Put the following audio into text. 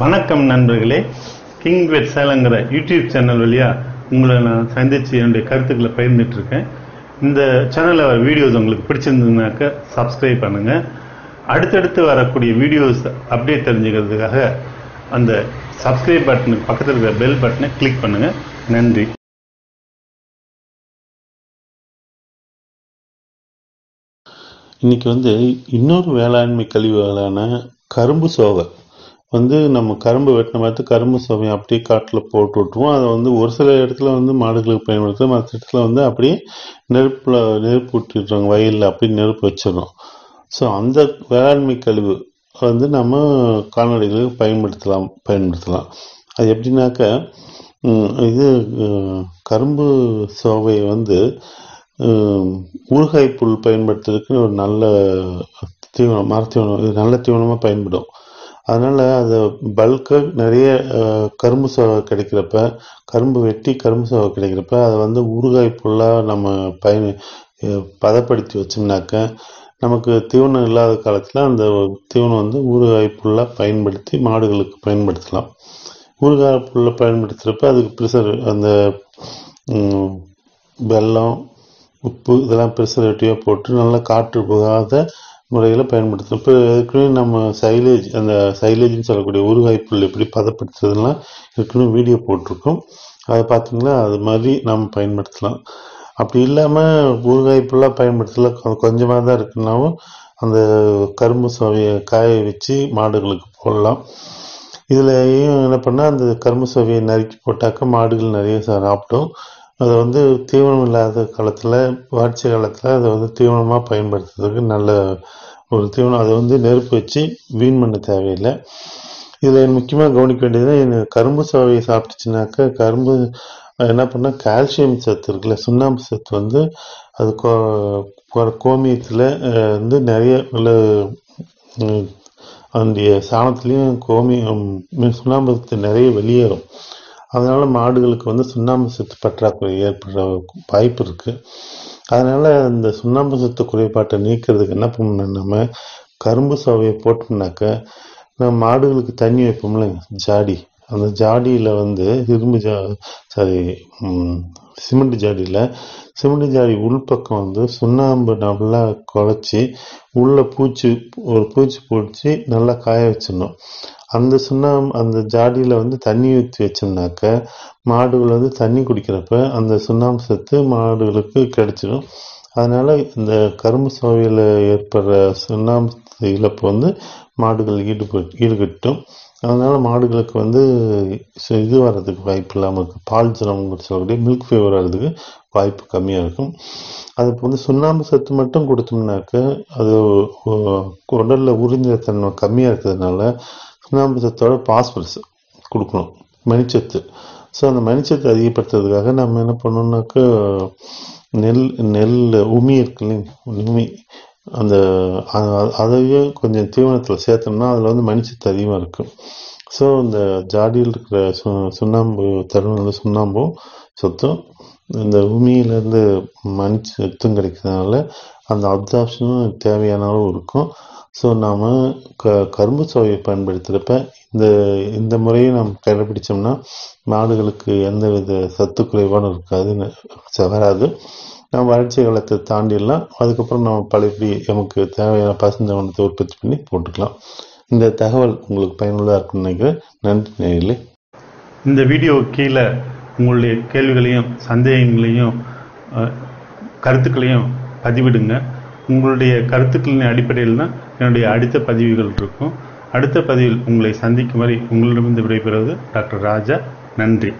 வணக்கம் நண்பர்களே. கிங் வெட் சேலங்கிற யூடியூப் சேனல் வழியா உங்களை நான் சந்திச்சு என்னுடைய கருத்துக்களை பகிர்ந்துட்டுருக்கேன் இந்த சேனலில் வர வீடியோஸ் உங்களுக்கு பிடிச்சிருந்ததுனாக்க சப்ஸ்கிரைப் பண்ணுங்கள் அடுத்தடுத்து வரக்கூடிய வீடியோஸ் அப்டேட் தெரிஞ்சுக்கிறதுக்காக அந்த சப்ஸ்கிரைப் பட்டனுக்கு பக்கத்தில் இருக்கிற பெல் பட்டனை கிளிக் பண்ணுங்கள் நன்றி. இன்னைக்கு வந்து இன்னொரு வேளாண்மை கழிவுகளான கரும்பு சோகை. வந்து நம்ம கரும்பு வெட்டின பார்த்து கரும்பு சுவையை அப்படியே காட்டில் போட்டு விட்டுருவோம். அதை வந்து ஒரு சில இடத்துல வந்து மாடுகளுக்கு பயன்படுத்தும் மற்ற இடத்துல வந்து அப்படியே நெருப்பில் நெருப்பு விட்டுடுறாங்க வயலில் அப்படியே நெருப்பு வச்சிடறோம். ஸோ அந்த வேளாண்மை கழிவு வந்து நம்ம கால்நடைகளுக்கு பயன்படுத்தலாம் பயன்படுத்தலாம். அது எப்படின்னாக்க இது கரும்பு சோவையை வந்து ஊறுகாய் புல் பயன்படுத்துறதுக்கு ஒரு நல்ல தீவனம் மரத்தீவனம் இது நல்ல தீவனமாக பயன்படும். அதனால் அதை பல்காக நிறைய கரும்பு சோவை கிடைக்கிறப்ப கரும்பு வெட்டி கரும்பு சோவை கிடைக்கிறப்ப அதை வந்து ஊறுகாய் புல்லாக நம்ம பயன் பதப்படுத்தி வச்சோம்னாக்க நமக்கு தீவனம் இல்லாத காலத்தில் அந்த தீவனம் வந்து ஊறுகாய் புல்லாக பயன்படுத்தி மாடுகளுக்கு பயன்படுத்தலாம். ஊறுகாய் புல்லை பயன்படுத்துகிறப்ப அதுக்கு ப்ரிசர்வ் அந்த வெல்லம் உப்பு இதெல்லாம் ப்ரிசர்வேட்டிவாக போட்டு நல்லா காற்று புகாத முறையில் பயன்படுத்தணும் இப்போ ஏற்கனவே நம்ம சைலேஜ் அந்த சைலேஜ்னு சொல்லக்கூடிய ஊறுகாய் புல் எப்படி பதப்படுத்துறதுலாம் ஏற்கனவே வீடியோ போட்டிருக்கோம். அதை பார்த்தீங்களா? அது மாதிரி நம்ம பயன்படுத்தலாம். அப்படி இல்லாமல் ஊறுகாய் புல்லாக பயன்படுத்தல. கொஞ்சமாக தான் இருக்குன்னாவும் அந்த கரும்பு சுவையை காய வச்சு மாடுகளுக்கு போடலாம். இதுலையும் என்ன பண்ணால் அந்த கரும்பு சுவையை நறுக்கி போட்டாக்க மாடுகள் நிறைய சாப்பிடும். அதை வந்து தீவனம் இல்லாத காலத்தில் வறட்சி காலத்தில் அதை வந்து தீவனமாக பயன்படுத்துறதுக்கு நல்ல ஒரு தீவனம். அதை வந்து நெருப்பு வச்சு வீண் பண்ண தேவையில்லை. இதில் முக்கியமாக கவனிக்க வேண்டியது எனக்கு கரும்பு சாவையை சாப்பிட்டுச்சுனாக்கா கரும்பு என்ன பண்ணால் கால்சியம் சத்து இருக்குல்ல சுண்ணாம்பு சத்து வந்து அது கோ கோமியத்தில் வந்து நிறைய உள்ள ம், சாணத்துலேயும் கோமியம் சுண்ணாம்பு சத்து நிறைய வெளியேறும். அதனால் மாடுகளுக்கு வந்து சுண்ணாம்பு சத்து பற்றாக்குறை ஏற்படுற வாய்ப்பு இருக்குது அதனால் இந்த சுண்ணாம்பு சத்து குறைபாட்டை நீக்கிறதுக்கு என்ன பண்ணணும் நம்ம கரும்பு சவையை போட்டோம்னாக்க நம்ம மாடுகளுக்கு தண்ணி வைப்போம்ல ஜாடி. அந்த ஜாடியில் வந்து இரும்பு ஜா சாரி சிமெண்ட் ஜாடியில் சிமெண்ட் ஜாடி உள்பக்கம் வந்து சுண்ணாம்பு நல்லா குழச்சி உள்ளே பூச்சி ஒரு பூச்சி பிடிச்சி நல்லா காய வச்சிடணும். அந்த சுண்ணாம்பு அந்த ஜாடியில் வந்து தண்ணி ஊற்றி வச்சோம்னாக்க மாடுகள் வந்து தண்ணி குடிக்கிறப்ப அந்த சுண்ணாம்பு சத்து மாடுகளுக்கு கிடச்சிடும் அதனால் இந்த கரும்பு சோவையில் ஏற்படுற சுண்ணாம்பு இழப்பு வந்து மாடுகள் ஈடுபட்டு ஈடுகட்டும். அதனால் மாடுகளுக்கு வந்து இது வர்றதுக்கு வாய்ப்பு இல்லாமல் இருக்குது பால் ஜலம் சொல்லக்கூடிய மில்க் ஃபீவர் வர்றதுக்கு வாய்ப்பு கம்மியாக இருக்கும். அதுக்கு வந்து சுண்ணாம்பு சத்து மட்டும் கொடுத்தோம்னாக்க அது உடலில் உடல்ல தன்மை கம்மியாக இருக்கிறதுனால சுண்ணாம்பு பாஸ்பரஸ் கொடுக்கணும் மணிச்சத்து. ஸோ அந்த மணிச்சத்து அதிகப்படுத்துறதுக்காக நம்ம என்ன பண்ணோம்னாக்க நெல் நெல் உமி இருக்கு இல்லைங்க உமி. அந்த அதையும் கொஞ்சம் தீவனத்தில் சேர்த்தோம்னா அதில் வந்து மணிச்சத்து அதிகமாக இருக்கும் ஸோ இந்த ஜாடியில் இருக்கிற சு சுண்ணாம்பு தருணம் வந்து சுண்ணாம்பும் சத்தும் இந்த பூமியிலேருந்து மண் சத்தும் கிடைக்கிறதுனால அந்த அப்சார்ப்ஷனும் தேவையான அளவு இருக்கும். ஸோ நாம் க கரும்பு சுவையை பயன்படுத்துகிறப்ப இந்த இந்த முறையை நாம் கடைபிடிச்சோம்னா மாடுகளுக்கு எந்த வித சத்து குறைபாடும் இருக்காதுன்னு வராது. நம்ம வறட்சி காலத்தை தாண்டிடலாம். அதுக்கப்புறம் நம்ம பழையபடி நமக்கு தேவையான பசுந்தவனத்தை உற்பத்தி பண்ணி போட்டுக்கலாம். இந்த தகவல் உங்களுக்கு பயனுள்ளதாக இருக்கும்னு நினைக்கிறேன். நன்றி நேயர்களே. இந்த வீடியோ கீழே உங்களுடைய கேள்விகளையும் சந்தேகங்களையும் கருத்துக்களையும் பதிவிடுங்க. உங்களுடைய கருத்துக்களின் அடிப்படையில் தான் என்னுடைய அடுத்த பதிவுகள் இருக்கும். அடுத்த பதிவில் உங்களை சந்திக்கும் வரை உங்களிடமிருந்து விடைபெறுவது டாக்டர் ராஜா. நன்றி.